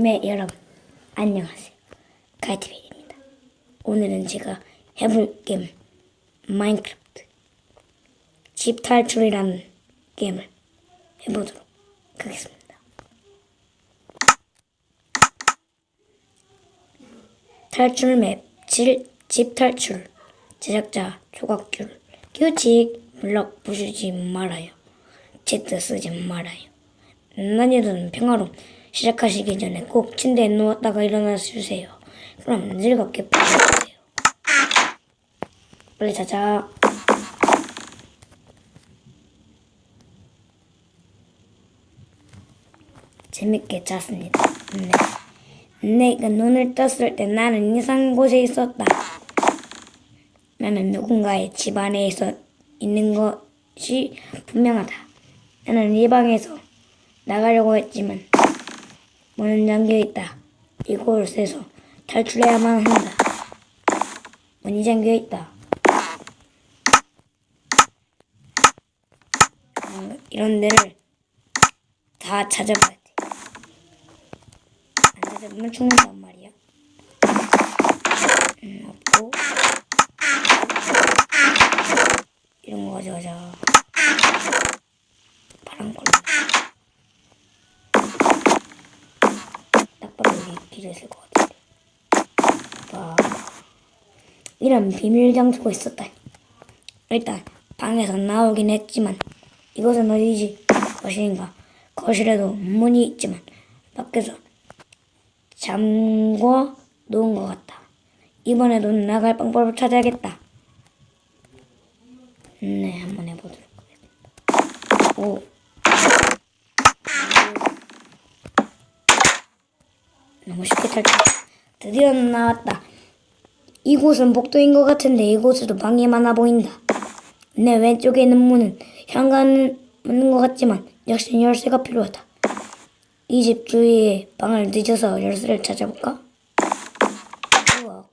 네, 여러분, 안녕하세요. 가이트베입니다. 오늘은 제가 해볼 게임, 마인크래프트. 집 탈출이라는 게임을 해보도록 하겠습니다. 탈출 맵, 질, 집 탈출. 제작자, 조각귤. 규칙, 블럭 부수지 말아요. 제트 쓰지 말아요. 난이도는 평화로 시작하시기 전에 꼭 침대에 누웠다가 일어나 주세요. 그럼 즐겁게 보세요. 빨리 자자. 재밌게 잤습니다. 네. 내가 눈을 떴을 때 나는 이상한 곳에 있었다. 나는 누군가의 집 안에 있어 있는 것이 분명하다. 나는 이 방에서 나가려고 했지만 문은 잠겨 있다. 이곳에서 탈출해야만 한다. 문이 잠겨 있다. 어, 이런 데를 다 찾아봐야 돼. 안 찾아보면 죽는단 말이야. 음, 없고. 이런 거 가져가자. 있을 것 같은데. 봐. 이런 비밀 장소가 있었다. 일단 방에서 나오긴 했지만 이것은 어디지? 거실인가? 거실에도 문이 있지만 밖에서 잠궈 놓은 것 같다. 이번에도 나갈 방법을 찾아야겠다. 네, 한번 해보도록 하겠습니다. 오. 너무 쉽게 탈출. 드디어 나왔다. 이곳은 복도인 것 같은데 이곳에도 방이 많아 보인다. 내 왼쪽에 있는 문은 현관은 없는 것 같지만 역시 열쇠가 필요하다. 이 집 주위에 방을 뒤져서 열쇠를 찾아볼까? 우와.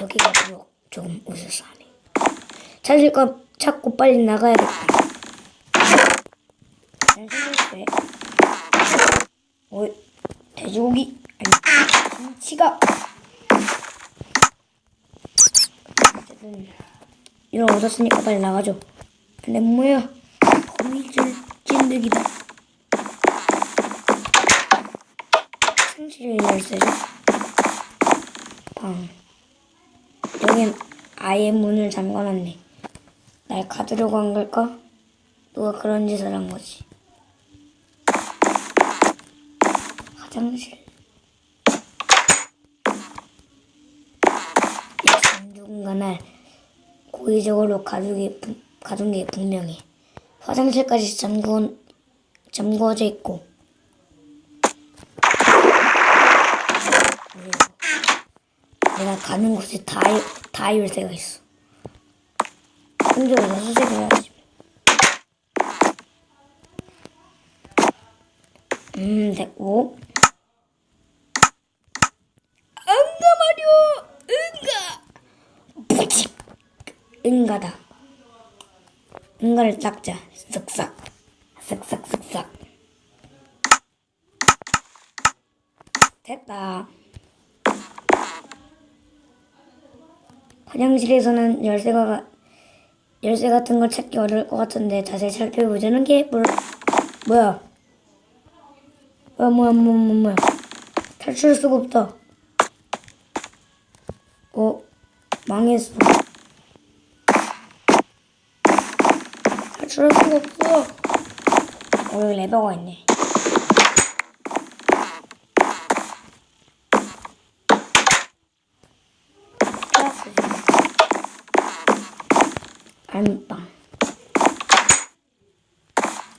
여기가 비록 조금 으스스하네. 찾을 거 찾고 빨리 나가야겠다. 잠시만요. 어, 돼지고기 아니 어쨌든 이런 얻었으니까 빨리 나가죠. 근데 뭐야? 거미줄 찐득이다. 상실 열쇠죠. 방. 여긴 아예 문을 잠궈놨네. 날 가두려고 한 걸까? 누가 그런 짓을 한 거지? 화장실. 역시 누군가 날 고의적으로 가두기, 가둔 게 분명해. 화장실까지 잠궈, 잠궈져 있고. 내가 가는 곳에 다, 다 열쇠가 있어. 왜 수색을 해야지? 음, 됐고. 응가 말이오! 응가! 부직! 응가다. 응가를 닦자. 쓱싹. 쓱싹, 쓱싹. 됐다. 화장실에서는 열쇠가, 열쇠 같은 걸 찾기 어려울 것 같은데 자세히 살펴보자는 게 뭘, 뭐야? 뭐야, 뭐야, 뭐야, 뭐야, 뭐야. 탈출할 수가 없다. 어, 망했어. 탈출할 수가 없어. 어, 여기 레버가 있네. 안방.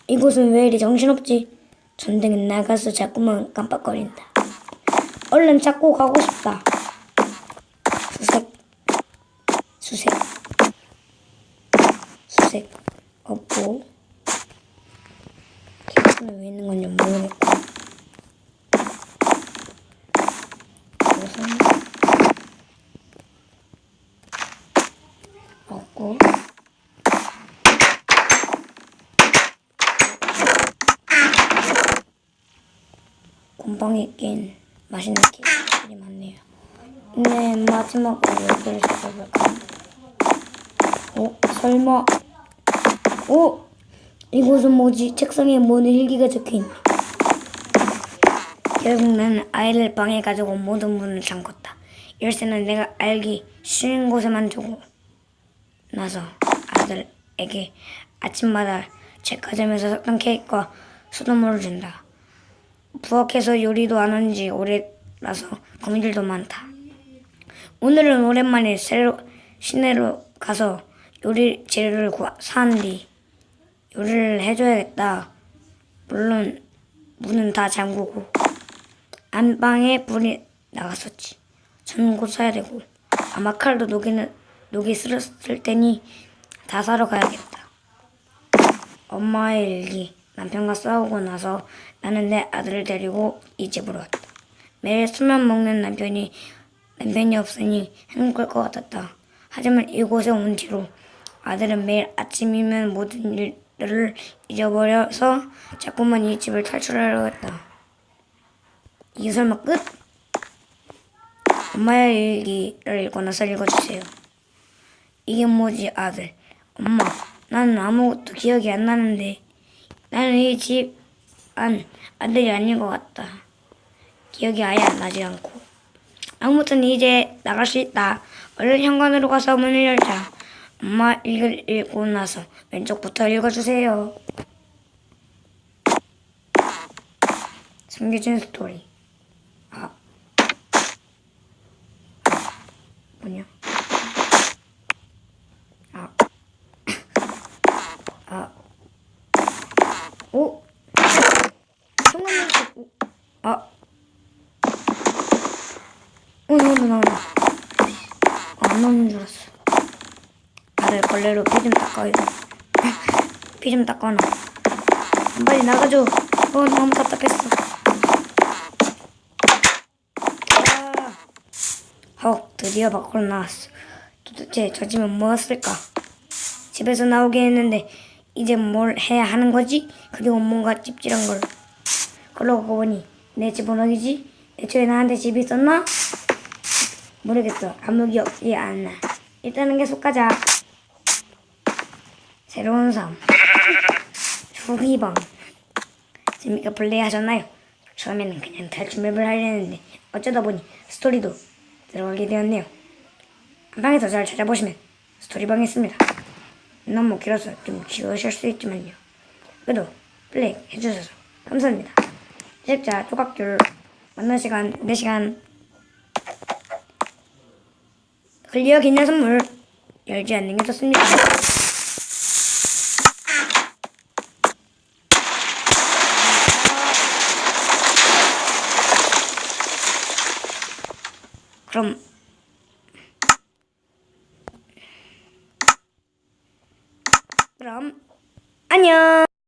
이곳은 왜 이리 정신없지? 전등은 나가서 자꾸만 깜빡거린다. 얼른 찾고 가고 싶다. 수색, 수색, 수색 없고 캐스는 왜 있는 건지 모르겠고 우선 없고 곰팡이 낀 맛있는 케이크들이 많네요. 네, 마지막으로 여기를 찾아볼까? 어, 설마? 어? 이곳은 뭐지? 책상에 뭔 일기가 적혀있네. 결국 나는 아이를 방에 가지고 모든 문을 잠궜다. 열쇠는 내가 알기 쉬운 곳에만 두고 나서 아들에게 아침마다 제과점에서 샀던 케이크와 수돗물을 준다. 부엌에서 요리도 안 한 지 오래라서 고민들도 많다. 오늘은 오랜만에 새로 시내로 가서 요리 재료를 구, 산뒤 요리를 해줘야겠다. 물론 문은 다 잠그고 안방에 불이 나갔었지. 전구 사야 되고 아마 칼도 녹이는 녹이 쓸었을 테니 다 사러 가야겠다. 엄마의 일기 남편과 싸우고 나서 나는 내 아들을 데리고 이 집으로 왔다. 매일 술만 먹는 남편이 남편이 없으니 행복할 것 같았다. 하지만 이곳에 온 뒤로 아들은 매일 아침이면 모든 일 들을 잊어버려서 자꾸만 이 집을 탈출하려고 했다. 이게 설마 끝? 엄마의 일기를 읽고 나서 읽어주세요. 이게 뭐지 아들? 엄마, 나는 아무것도 기억이 안 나는데 나는 이 집 안 아들이 아닌 것 같다. 기억이 아예 안 나지 않고. 아무튼 이제 나갈 수 있다. 얼른 현관으로 가서 문을 열자. 엄마 읽을 읽고 나서 왼쪽부터 읽어주세요. 숨겨진 스토리. 아. 뭐냐? 아. 아. 오. 속. 아. 어, 나온다, 나온다. 아, 안 나오는 줄 알았어. 다들 걸레로 피 좀 닦아요. 피좀 닦아놔. 빨리 나가줘. 어, 너무 답답했어. 아. 헉, 드디어 밖으로 나왔어. 도대체 저 집은 뭐였을까? 집에서 나오게 했는데 이제 뭘 해야 하는 거지? 그리고 뭔가 찝찝한 걸. 그러고 보니 내 집은 어디지? 애초에 나한테 집이 있었나? 모르겠어. 아무 기억이 안 나. 일단은 계속 가자. 새로운 삶. 후기방. 재밌게 플레이하셨나요? 처음에는 그냥 탈출 맵을 하려는데 어쩌다 보니 스토리도 들어가게 되었네요. 한 방에 더잘 찾아보시면 스토리방이 있습니다. 너무 길어서 좀 지우실 수 있지만요. 그래도 플레이 해주셔서 감사합니다. 제작자 조각줄 만난 시간 4시간 클리어 기념 선물 열지 않는 게 좋습니다. 그럼 그럼 안녕.